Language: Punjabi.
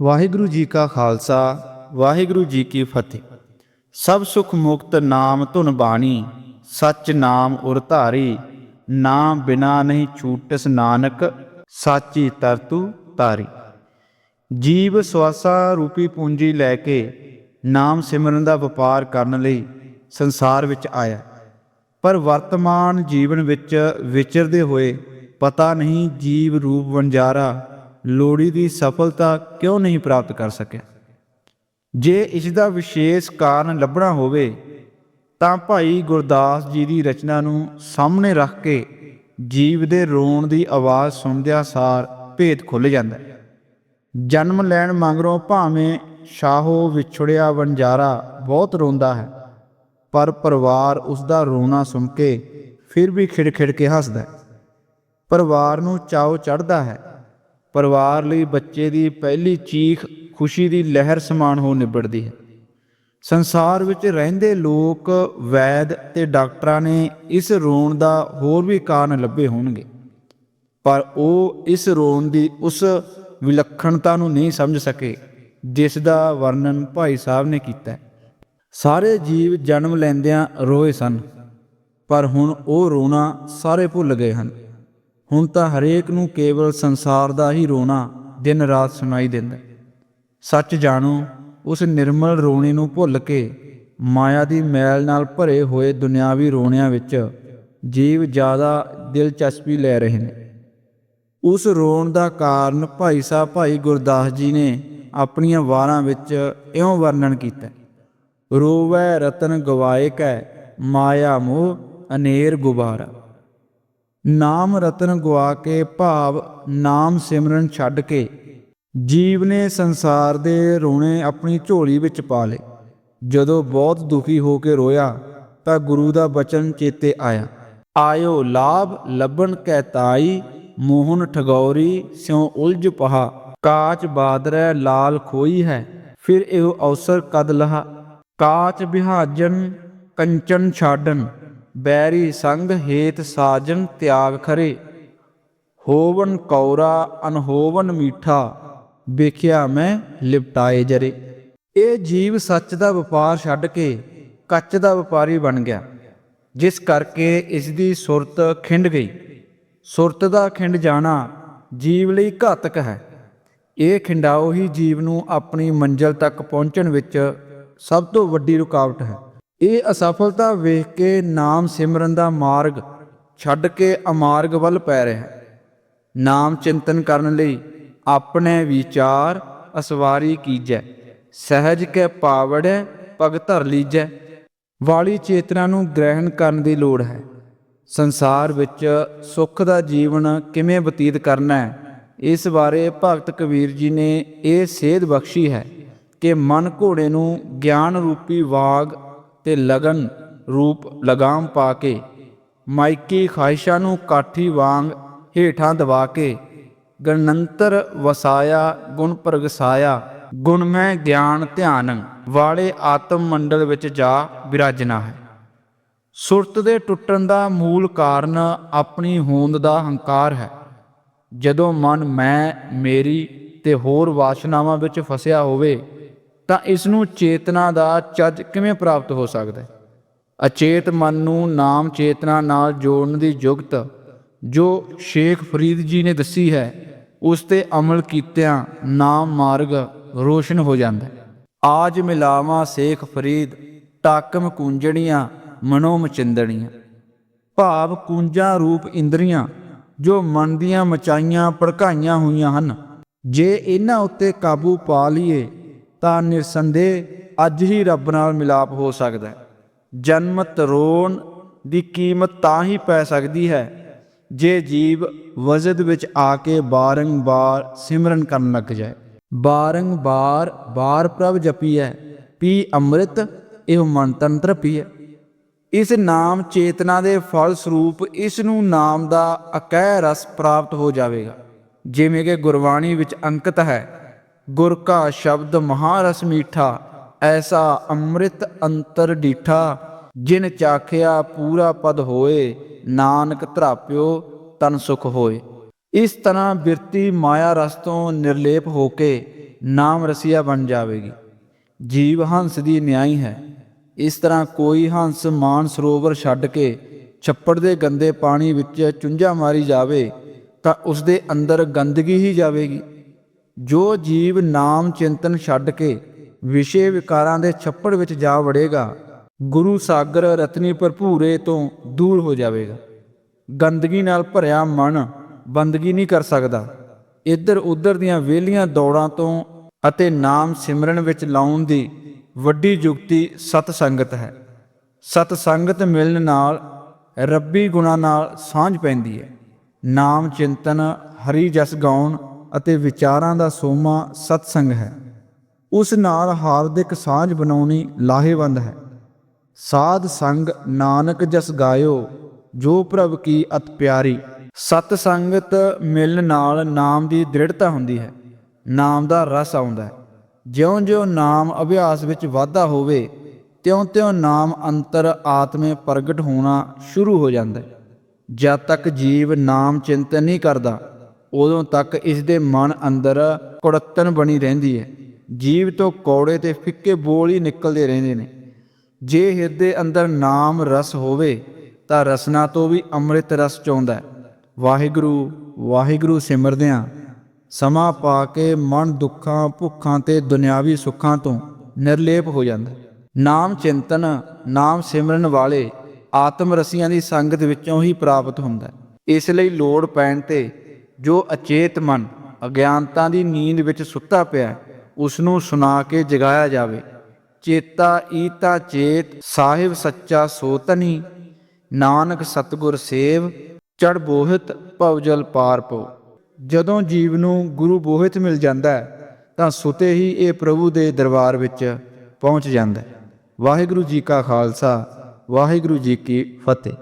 ਵਾਹਿਗੁਰੂ ਜੀ ਕਾ ਖਾਲਸਾ, ਵਾਹਿਗੁਰੂ ਜੀ ਕੀ ਫਤਿਹ। ਸਭ ਸੁਖ ਮੁਕਤ ਨਾਮ ਧੁਨ ਬਾਣੀ, ਸਚ ਨਾਮ ਉਰ ਧਾਰੀ ਨਾਮ ਬਿਨਾ ਨਹੀਂ ਛੂਟਸ ਨਾਨਕ, ਸਾਚੀ ਤਰਤੂ ਤਾਰੀ। ਜੀਵ ਸਵਾਸਾ ਰੂਪੀ ਪੂੰਜੀ ਲੈ ਕੇ ਨਾਮ ਸਿਮਰਨ ਦਾ ਵਪਾਰ ਕਰਨ ਲਈ ਸੰਸਾਰ ਵਿੱਚ ਆਇਆ। ਪਰ ਵਰਤਮਾਨ ਜੀਵਨ ਵਿੱਚ ਵਿਚਰਦੇ ਹੋਏ ਪਤਾ ਨਹੀਂ ਜੀਵ ਰੂਪ ਵਣਜਾਰਾ ਲੋੜੀ ਦੀ ਸਫਲਤਾ ਕਿਉਂ ਨਹੀਂ ਪ੍ਰਾਪਤ ਕਰ ਸਕਿਆ? ਜੇ ਇਸ ਦਾ ਵਿਸ਼ੇਸ਼ ਕਾਰਨ ਲੱਭਣਾ ਹੋਵੇ, ਤਾਂ ਭਾਈ ਗੁਰਦਾਸ ਜੀ ਦੀ ਰਚਨਾ ਨੂੰ ਸਾਹਮਣੇ ਰੱਖ ਕੇ ਜੀਵ ਦੇ ਰੋਣ ਦੀ ਆਵਾਜ਼ ਸੁਣਦਿਆਂ ਸਾਰ ਭੇਦ ਖੁੱਲ ਜਾਂਦਾ ਜਨਮ ਲੈਣ ਮੰਗਰੋਂ ਭਾਵੇਂ ਸ਼ਾਹੋ ਵਿਛੜਿਆ ਵਣਜਾਰਾ ਬਹੁਤ ਰੋਂਦਾ ਹੈ, ਪਰ ਪਰਿਵਾਰ ਉਸ ਦਾ ਰੋਣਾ ਸੁਣ ਕੇ ਫਿਰ ਵੀ ਖਿੜਖਿੜ ਕੇ ਹੱਸਦਾ ਹੈ। ਪਰਿਵਾਰ ਨੂੰ ਚਾਉ ਚੜਦਾ ਹੈ। ਪਰਿਵਾਰ ਲਈ ਬੱਚੇ ਦੀ ਪਹਿਲੀ ਚੀਖ ਖੁਸ਼ੀ ਦੀ ਲਹਿਰ ਸਮਾਨ ਹੋ ਨਿਬੜਦੀ ਹੈ। ਸੰਸਾਰ ਵਿੱਚ ਰਹਿੰਦੇ ਲੋਕ, ਵੈਦ ਤੇ ਡਾਕਟਰਾਂ ਨੇ ਇਸ ਰੋਣ ਦਾ ਹੋਰ ਵੀ ਕਾਰਨ ਲੱਭੇ ਹੋਣਗੇ। ਪਰ ਉਹ ਇਸ ਰੋਣ ਦੀ ਉਸ ਵਿਲੱਖਣਤਾ ਨੂੰ ਨਹੀਂ ਸਮਝ ਸਕੇ, ਜਿਸ ਦਾ ਵਰਣਨ ਭਾਈ ਸਾਹਿਬ ਨੇ ਕੀਤਾ ਹੈ। ਸਾਰੇ ਜੀਵ ਜਨਮ ਲੈਂਦਿਆਂ ਰੋਏ ਸਨ, ਪਰ ਹੁਣ ਉਹ ਰੋਣਾ ਸਾਰੇ ਭੁੱਲ ਗਏ ਹਨ। ਹੁਣ ਤਾਂ ਹਰੇਕ ਨੂੰ ਕੇਵਲ ਸੰਸਾਰ ਦਾ ਹੀ ਰੋਣਾ ਦਿਨ ਰਾਤ ਸੁਣਾਈ ਦਿੰਦਾ ਸੱਚ ਜਾਣੋ, ਉਸ ਨਿਰਮਲ ਰੋਣੇ ਨੂੰ ਭੁੱਲ ਕੇ ਮਾਇਆ ਦੀ ਮੈਲ ਨਾਲ ਭਰੇ ਹੋਏ ਦੁਨਿਆਵੀ ਰੋਣਿਆਂ ਵਿੱਚ ਜੀਵ ਜ਼ਿਆਦਾ ਦਿਲਚਸਪੀ ਲੈ ਰਹੇ ਨੇ। ਉਸ ਰੋਣ ਦਾ ਕਾਰਨ ਭਾਈ ਸਾਹਿਬ ਭਾਈ ਗੁਰਦਾਸ ਜੀ ਨੇ ਆਪਣੀਆਂ ਵਾਰਾਂ ਵਿੱਚ ਇਉਂ ਵਰਣਨ ਕੀਤਾ ਰੋਵੈ ਰਤਨ ਗਵਾਏ ਕੈ, ਮਾਇਆ ਮੋਹ ਅਨੇਰ ਗੁਬਾਰਾ। ਨਾਮ ਰਤਨ ਗਵਾ ਕੇ ਭਾਵ ਨਾਮ ਸਿਮਰਨ ਛੱਡ ਕੇ ਜੀਵ ਨੇ ਸੰਸਾਰ ਦੇ ਰੋਣੇ ਆਪਣੀ ਝੋਲੀ ਵਿੱਚ ਪਾ ਲਏ। ਜਦੋਂ ਬਹੁਤ ਦੁਖੀ ਹੋ ਕੇ ਰੋਇਆ ਤਾਂ ਗੁਰੂ ਦਾ ਬਚਨ ਚੇਤੇ ਆਇਆ। ਆਇਓ ਲਾਭ ਲੱਭਣ ਕੈ ਤਾਈ, ਮੋਹਨ ਠਗੌਰੀ ਸਿਉ ਉਲਝ ਪਹਾ। ਕਾਚ ਬਾਦਰੈ ਲਾਲ ਖੋਈ ਹੈ, ਫਿਰ ਇਹੋ ਅਵਸਰ ਕਦ ਲਹਾ। ਕਾਚ ਬਿਹਾਜਨ, ਕੰਚਨ ਛਾਡਨ। ਬੈਰੀ ਸੰਗ ਹੇਤ ਸਾਜਨ ਤਿਆਗ ਖਰੇ, ਹੋਵਨ ਕੌਰਾ ਅਨਹੋਵਨ ਮੀਠਾ, ਵੇਖਿਆ ਮੈਂ ਲਿਪਟਾਏ ਜਰੇ। ਇਹ ਜੀਵ ਸੱਚ ਦਾ ਵਪਾਰ ਛੱਡ ਕੇ ਕੱਚ ਦਾ ਵਪਾਰੀ ਬਣ ਗਿਆ, ਜਿਸ ਕਰਕੇ ਇਸ ਦੀ ਸੁਰਤ ਖਿੰਡ ਗਈ। ਸੁਰਤ ਦਾ ਖਿੰਡ ਜਾਣਾ ਜੀਵ ਲਈ ਘਾਤਕ ਹੈ। ਇਹ ਖਿੰਡਾਓ ਹੀ ਜੀਵ ਨੂੰ ਆਪਣੀ ਮੰਜ਼ਲ ਤੱਕ ਪਹੁੰਚਣ ਵਿੱਚ ਸਭ ਤੋਂ ਵੱਡੀ ਰੁਕਾਵਟ ਹੈ। ਇਹ ਅਸਫਲਤਾ ਵੇਖ ਕੇ ਨਾਮ ਸਿਮਰਨ ਦਾ ਮਾਰਗ ਛੱਡ ਕੇ ਅਮਾਰਗ ਵੱਲ ਪੈ ਰਿਹਾ ਹੈ। ਨਾਮ ਚਿੰਤਨ ਕਰਨ ਲਈ ਆਪਣੇ ਵਿਚਾਰ ਅਸਵਾਰੀ ਕੀਜੈ, ਸਹਿਜ ਕੇ ਪਾਵੜੈ ਪਗ ਧਰ ਲੀਜੈ। ਵਾਲੀ ਚੇਤਨਾ ਨੂੰ ਗ੍ਰਹਿਣ ਕਰਨ ਦੀ ਲੋੜ ਹੈ। ਸੰਸਾਰ ਵਿੱਚ ਸੁੱਖ ਦਾ ਜੀਵਨ ਕਿਵੇਂ ਬਤੀਤ ਕਰਨਾ ਹੈ, ਇਸ ਬਾਰੇ ਭਗਤ ਕਬੀਰ ਜੀ ਨੇ ਇਹ ਸੇਧ ਬਖਸ਼ੀ ਹੈ ਕਿ ਮਨ ਘੋੜੇ ਨੂੰ ਗਿਆਨ ਰੂਪੀ ਵਾਗ ਤੇ ਲਗਨ ਰੂਪ ਲਗਾਮ ਪਾ ਕੇ, ਮਾਇਕੀ ਖਾਹਿਸ਼ਾਂ ਨੂੰ ਕਾਠੀ ਵਾਂਗ ਹੇਠਾਂ ਦਬਾ ਕੇ, ਗਣੰਤਰ ਵਸਾਇਆ, ਗੁਣ ਪ੍ਰਗਸਾਇਆ, ਗੁਣ ਮੈਂ ਗਿਆਨ ਧਿਆਨ, ਵਾਲੇ ਆਤਮ ਮੰਡਲ ਵਿੱਚ ਜਾ ਵਿਰਾਜਣਾ ਹੈ। ਸੁਰਤ ਦੇ ਟੁੱਟਣ ਦਾ ਮੂਲ ਕਾਰਨ ਆਪਣੀ ਹੋਂਦ ਦਾ ਹੰਕਾਰ ਹੈ। ਜਦੋਂ ਮਨ ਮੈਂ, ਮੇਰੀ ਤੇ ਹੋਰ ਵਾਸ਼ਨਾਵਾਂ ਵਿੱਚ ਫਸਿਆ ਹੋਵੇ ਤਾਂ ਇਸ ਨੂੰ ਚੇਤਨਾ ਦਾ ਚੱਜ ਕਿਵੇਂ ਪ੍ਰਾਪਤ ਹੋ ਸਕਦਾ ਹੈ? ਅਚੇਤ ਮਨ ਨੂੰ ਨਾਮ ਚੇਤਨਾ ਨਾਲ ਜੋੜਨ ਦੀ ਯੁਗਤ ਜੋ ਸ਼ੇਖ ਫਰੀਦ ਜੀ ਨੇ ਦੱਸੀ ਹੈ, ਉਸ ਤੇ ਅਮਲ ਕੀਤਿਆਂ ਨਾਮ ਮਾਰਗ ਰੋਸ਼ਨ ਹੋ ਜਾਂਦਾ ਆਜ ਮਿਲਾਵਾਂ ਸੇਖ ਫਰੀਦ ਟਾਕਮ ਕੁੰਜਣੀਆਂ ਮਨੋ ਮਚਿੰਦਣੀਆਂ ਭਾਵ ਕੁੰਜਾਂ ਰੂਪ ਇੰਦਰੀਆਂ ਜੋ ਮਨ ਦੀਆਂ ਮਚਾਈਆਂ, ਭੜਕਾਈਆਂ ਹੋਈਆਂ ਹਨ। ਜੇ ਇਹਨਾਂ ਉੱਤੇ ਕਾਬੂ ਪਾ ਲਈਏ ਤਾਂ ਨਿਰਸੰਦੇਹ ਅੱਜ ਹੀ ਰੱਬ ਨਾਲ ਮਿਲਾਪ ਹੋ ਸਕਦਾ ਹੈ। ਜਨਮ ਤਰੋਣ ਦੀ ਕੀਮਤ ਤਾਂ ਹੀ ਪੈ ਸਕਦੀ ਹੈ ਜੇ ਜੀਵ ਵਜਦ ਵਿੱਚ ਆ ਕੇ ਬਾਰੰਬਾਰ ਸਿਮਰਨ ਕਰਨ ਲੱਗ ਜਾਏ। ਬਾਰੰਬਾਰ, ਬਾਰ ਪ੍ਰਭ ਜਪੀਐ ਪੀ ਅੰਮ੍ਰਿਤ, ਇਹ ਮਨ ਤੰਤਰ ਪੀਐ ਇਸ ਨਾਮ ਚੇਤਨਾ ਦੇ ਫਲ ਸਰੂਪ ਇਸ ਨੂੰ ਨਾਮ ਦਾ ਅਕਹਿ ਰਸ ਪ੍ਰਾਪਤ ਹੋ ਜਾਵੇਗਾ। ਜਿਵੇਂ ਕਿ ਗੁਰਬਾਣੀ ਵਿੱਚ ਅੰਕਿਤ ਹੈ ਗੁਰ ਕਾ ਸ਼ਬਦ ਮਹਾਰਸ ਮੀਠਾ, ਐਸਾ ਅੰਮ੍ਰਿਤ ਅੰਤਰ ਡੀਠਾ, ਜਿਨ ਚਾਖਿਆ ਪੂਰਾ ਪਦ ਹੋਏ, ਨਾਨਕ ਧਰਾਪਿਓ ਤਨ ਸੁਖ ਹੋਏ। ਇਸ ਤਰ੍ਹਾਂ ਬਿਰਤੀ ਮਾਇਆ ਰਸ ਤੋਂ ਨਿਰਲੇਪ ਹੋ ਕੇ ਨਾਮ ਰਸੀਆ ਬਣ ਜਾਵੇਗੀ। ਜੀਵ ਹੰਸ ਦੀ ਨਿਆਈ ਹੈ। ਇਸ ਤਰ੍ਹਾਂ ਕੋਈ ਹੰਸ ਮਾਨ ਸਰੋਵਰ ਛੱਡ ਕੇ ਛੱਪੜ ਦੇ ਗੰਦੇ ਪਾਣੀ ਵਿੱਚ ਚੁੰਝਾ ਮਾਰੀ ਜਾਵੇ, ਤਾਂ ਉਸ ਦੇ ਅੰਦਰ ਗੰਦਗੀ ਹੀ ਜਾਵੇਗੀ। ਜੋ ਜੀਵ ਨਾਮ ਚਿੰਤਨ ਛੱਡ ਕੇ ਵਿਸ਼ੇ ਵਿਕਾਰਾਂ ਦੇ ਛੱਪੜ ਵਿੱਚ ਜਾ ਵੜੇਗਾ, ਗੁਰੂ ਸਾਗਰ ਰਤਨੀ ਭਰਪੂਰੇ ਤੋਂ ਦੂਰ ਹੋ ਜਾਵੇਗਾ। ਗੰਦਗੀ ਨਾਲ ਭਰਿਆ ਮਨ ਬੰਦਗੀ ਨਹੀਂ ਕਰ ਸਕਦਾ। ਇੱਧਰ ਉੱਧਰ ਦੀਆਂ ਵਿਹਲੀਆਂ ਦੌੜਾਂ ਤੋਂ ਅਤੇ ਨਾਮ ਸਿਮਰਨ ਵਿੱਚ ਲਾਉਣ ਦੀ ਵੱਡੀ ਜੁਗਤੀ ਸਤ ਸੰਗਤ ਹੈ। ਸਤ ਸੰਗਤ ਮਿਲਣ ਨਾਲ ਰੱਬੀ ਗੁਣਾ ਨਾਲ ਸਾਂਝ ਪੈਂਦੀ ਹੈ। ਨਾਮ ਚਿੰਤਨ ਹਰੀ ਜਸ ਗਾਉਣ ਅਤੇ ਵਿਚਾਰਾਂ ਦਾ ਸੋਮਾ ਸਤਸੰਗ ਹੈ। ਉਸ ਨਾਲ ਹਾਰਦਿਕ ਸਾਂਝ ਬਣਾਉਣੀ ਲਾਹੇਵੰਦ ਹੈ। ਸਾਧ ਸੰਗ ਨਾਨਕ ਜਸ ਗਾਇਓ, ਜੋ ਪ੍ਰਭ ਕੀ ਅਤ ਪਿਆਰੀ। ਸਤ ਸੰਗਤ ਮਿਲਣ ਨਾਲ ਨਾਮ ਦੀ ਦ੍ਰਿੜਤਾ ਹੁੰਦੀ ਹੈ। ਨਾਮ ਦਾ ਰਸ ਆਉਂਦਾ ਹੈ। ਜਿਉਂ-ਜਿਉਂ ਨਾਮ ਅਭਿਆਸ ਵਿੱਚ ਵਾਧਾ ਹੋਵੇ, ਤਿਉਂ-ਤਿਉਂ ਨਾਮ ਅੰਤਰ ਆਤਮੇ ਪ੍ਰਗਟ ਹੋਣਾ ਸ਼ੁਰੂ ਹੋ ਜਾਂਦਾ ਹੈ। ਜਦ ਤੱਕ ਜੀਵ ਨਾਮ ਚਿੰਤਨ ਨਹੀਂ ਕਰਦਾ ਉਦੋਂ ਤੱਕ ਇਸ ਦੇ ਮਨ ਅੰਦਰ ਕੁੜੱਤਨ ਬਣੀ ਰਹਿੰਦੀ ਹੈ। ਜੀਵ ਤੋਂ ਕੌੜੇ ਤੇ ਫਿੱਕੇ ਬੋਲ ਹੀ ਨਿਕਲਦੇ ਰਹਿੰਦੇ ਨੇ। ਜੇ ਹਿਰਦੇ ਅੰਦਰ ਨਾਮ ਰਸ ਹੋਵੇ, ਤਾਂ ਰਸਨਾ ਤੋਂ ਵੀ ਅੰਮ੍ਰਿਤ ਰਸ ਚੋਂਦਾ ਵਾਹਿਗੁਰੂ ਵਾਹਿਗੁਰੂ ਸਿਮਰਦਿਆਂ, ਸਮਾਂ ਪਾ ਕੇ ਮਨ ਦੁੱਖਾਂ, ਭੁੱਖਾਂ ਤੇ ਦੁਨਿਆਵੀ ਸੁੱਖਾਂ ਤੋਂ ਨਿਰਲੇਪ ਹੋ ਜਾਂਦਾ ਨਾਮ ਚਿੰਤਨ, ਨਾਮ ਸਿਮਰਨ ਵਾਲੇ ਆਤਮ ਰਸੀਆਂ ਦੀ ਸੰਗਤ ਵਿੱਚੋਂ ਹੀ ਪ੍ਰਾਪਤ ਹੁੰਦਾ ਇਸ ਲਈ ਲੋੜ ਪੈਣ ਤੇ ਜੋ ਅਚੇਤ ਮਨ ਅਗਿਆਨਤਾ ਦੀ ਨੀਂਦ ਵਿੱਚ ਸੁੱਤਾ ਪਿਆ ਹੈ, ਉਸ ਨੂੰ ਸੁਣਾ ਕੇ ਜਗਾਇਆ ਜਾਵੇ। ਚੇਤਾ ਈਤਾ ਚੇਤ ਸਾਹਿਬ ਸੱਚਾ ਸੋਤਨੀ ਨਾਨਕ ਸਤਗੁਰ ਸੇਵ ਚੜ ਬੋਹਿਤ ਭਵਜਲ ਪਾਰ ਪੋ ਜਦੋਂ ਜੀਵ ਨੂੰ ਗੁਰੂ ਬੋਹਿਤ ਮਿਲ ਜਾਂਦਾ ਹੈ ਤਾਂ ਸੁਤੇ ਹੀ ਇਹ ਪ੍ਰਭੂ ਦੇ ਦਰਬਾਰ ਵਿੱਚ ਪਹੁੰਚ ਜਾਂਦਾ ਹੈ। ਵਾਹਿਗੁਰੂ ਜੀ ਕਾ ਖਾਲਸਾ ਵਾਹਿਗੁਰੂ ਜੀ ਕੀ ਫਤਿਹ।